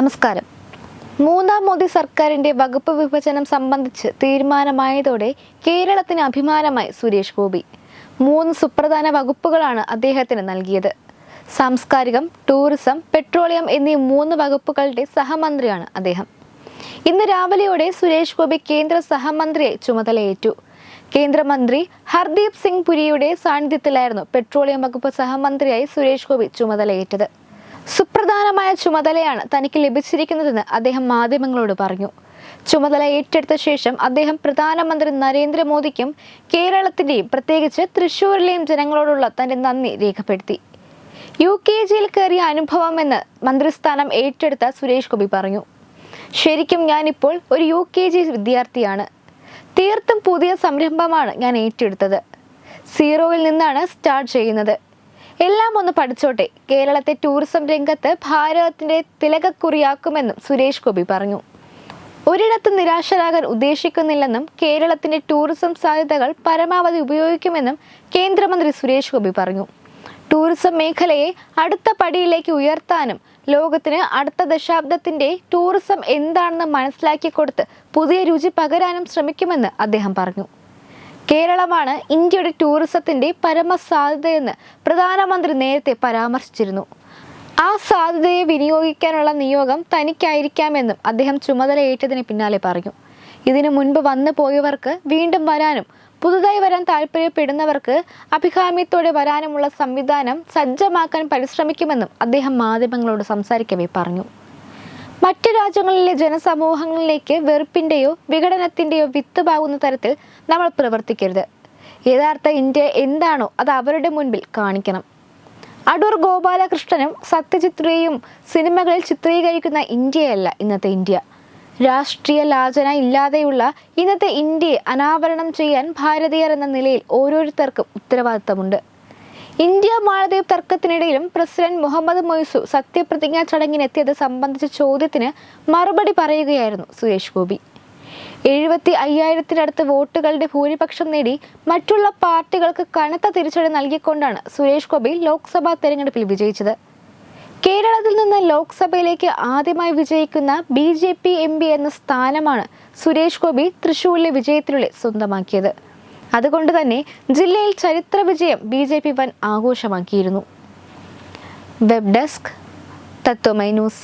നമസ്കാരം. മൂന്നാം മോദി സർക്കാരിന്റെ വകുപ്പ് വിഭജനം സംബന്ധിച്ച് തീരുമാനമായതോടെ കേരളത്തിന് അഭിമാനമായി സുരേഷ് ഗോപി. മൂന്ന് സുപ്രധാന വകുപ്പുകളാണ് അദ്ദേഹത്തിന് നൽകിയത്. സാംസ്കാരികം ടൂറിസം പെട്രോളിയം എന്നീ മൂന്ന് വകുപ്പുകളുടെ സഹമന്ത്രിയാണ് അദ്ദേഹം. ഇന്ന് രാവിലെയോടെ സുരേഷ് ഗോപി കേന്ദ്ര സഹമന്ത്രിയെ ചുമതലയേറ്റു. കേന്ദ്രമന്ത്രി ഹർദീപ് സിംഗ് പുരിയുടെ സാന്നിധ്യത്തിലായിരുന്നു പെട്രോളിയം വകുപ്പ് സഹമന്ത്രിയായി സുരേഷ് ഗോപി ചുമതലയേറ്റത്. സുപ്രധാനമായ ചുമതലയാണ് തനിക്ക് ലഭിച്ചിരിക്കുന്നതെന്ന് അദ്ദേഹം മാധ്യമങ്ങളോട് പറഞ്ഞു. ചുമതല ഏറ്റെടുത്ത ശേഷം അദ്ദേഹം പ്രധാനമന്ത്രി നരേന്ദ്രമോദിക്കും കേരളത്തിന്റെയും പ്രത്യേകിച്ച് തൃശൂരിലെയും ജനങ്ങളോടുള്ള തന്റെ നന്ദി രേഖപ്പെടുത്തി. യു കെ ജിയിൽ കയറിയ അനുഭവമെന്ന് മന്ത്രിസ്ഥാനം ഏറ്റെടുത്ത സുരേഷ് ഗോപി പറഞ്ഞു. ശരിക്കും ഞാനിപ്പോൾ ഒരു യു കെ ജി വിദ്യാർത്ഥിയാണ്. തീർത്തും പുതിയ സംരംഭമാണ് ഞാൻ ഏറ്റെടുത്തത്. സീറോയിൽ നിന്നാണ് സ്റ്റാർട്ട് ചെയ്യുന്നത്. എല്ലാം ഒന്ന് പഠിച്ചോട്ടെ. കേരളത്തെ ടൂറിസം രംഗത്ത് ഭാരതത്തിന്റെ തിലകക്കുറിയാക്കുമെന്നും സുരേഷ് ഗോപി പറഞ്ഞു. ഒരിടത്ത് നിരാശരാകാൻ ഉദ്ദേശിക്കുന്നില്ലെന്നും കേരളത്തിന്റെ ടൂറിസം സാധ്യതകൾ പരമാവധി ഉപയോഗിക്കുമെന്നും കേന്ദ്രമന്ത്രി സുരേഷ് ഗോപി പറഞ്ഞു. ടൂറിസം മേഖലയെ അടുത്ത പടിയിലേക്ക് ഉയർത്താനും ലോകത്തിന് അടുത്ത ദശാബ്ദത്തിന്റെ ടൂറിസം എന്താണെന്ന് മനസ്സിലാക്കി കൊടുത്ത് പുതിയ രുചി പകരാനും ശ്രമിക്കുമെന്ന് അദ്ദേഹം പറഞ്ഞു. കേരളമാണ് ഇന്ത്യയുടെ ടൂറിസത്തിന്റെ പരമസാധ്യതയെന്ന് പ്രധാനമന്ത്രി നേരത്തെ പരാമർശിച്ചിരുന്നു. ആ സാധ്യതയെ വിനിയോഗിക്കാനുള്ള നിയോഗം തനിക്കായിരിക്കാമെന്നും അദ്ദേഹം ചുമതലയേറ്റതിന് പിന്നാലെ പറഞ്ഞു. ഇതിനു മുൻപ് വന്നു പോയവർക്ക് വീണ്ടും വരാനും പുതുതായി വരാൻ താല്പര്യപ്പെടുന്നവർക്ക് അഭികാമ്യത്തോടെ വരാനുമുള്ള സംവിധാനം സജ്ജമാക്കാൻ പരിശ്രമിക്കുമെന്നും അദ്ദേഹം മാധ്യമങ്ങളോട് സംസാരിക്കവേ പറഞ്ഞു. മറ്റു രാജ്യങ്ങളിലെ ജനസമൂഹങ്ങളിലേക്ക് വെറുപ്പിന്റെയോ വിഘടനത്തിന്റെയോ വിത്ത് പാകുന്ന തരത്തിൽ നമ്മൾ പ്രവർത്തിക്കരുത്. യഥാർത്ഥ ഇന്ത്യ എന്താണോ അത് അവരുടെ മുൻപിൽ കാണിക്കണം. അടൂർ ഗോപാലകൃഷ്ണനും സത്യചിത്രയും സിനിമകളിൽ ചിത്രീകരിക്കുന്ന ഇന്ത്യയല്ല ഇന്നത്തെ ഇന്ത്യ. രാഷ്ട്രീയ ലാചന ഇല്ലാതെയുള്ള ഇന്നത്തെ ഇന്ത്യയെ അനാവരണം ചെയ്യാൻ ഭാരതീയർ എന്ന നിലയിൽ ഓരോരുത്തർക്കും ഉത്തരവാദിത്തമുണ്ട്. ഇന്ത്യ മാലദ്വീപ് തർക്കത്തിനിടയിലും പ്രസിഡന്റ് മുഹമ്മദ് മൊയ്സു സത്യപ്രതിജ്ഞാ ചടങ്ങിനെത്തിയത് സംബന്ധിച്ച ചോദ്യത്തിന് മറുപടി പറയുകയായിരുന്നു സുരേഷ് ഗോപി. എഴുപത്തി അയ്യായിരത്തിനടുത്ത് വോട്ടുകളുടെ ഭൂരിപക്ഷം നേടി മറ്റുള്ള പാർട്ടികൾക്ക് കനത്ത തിരിച്ചടി നൽകിക്കൊണ്ടാണ് സുരേഷ് ഗോപി ലോക്സഭാ തെരഞ്ഞെടുപ്പിൽ വിജയിച്ചത്. കേരളത്തിൽ നിന്ന് ലോക്സഭയിലേക്ക് ആദ്യമായി വിജയിക്കുന്ന B J P M P എന്ന സ്ഥാനമാണ് സുരേഷ് ഗോപി തൃശൂരിലെ വിജയത്തിലൂടെ സ്വന്തമാക്കിയത്. അതുകൊണ്ട് തന്നെ ജില്ലയിൽ ചരിത്ര വിജയം ബി ജെ പി വൻ ആഘോഷമാക്കിയിരുന്നു. Web desk Tatwamayi news.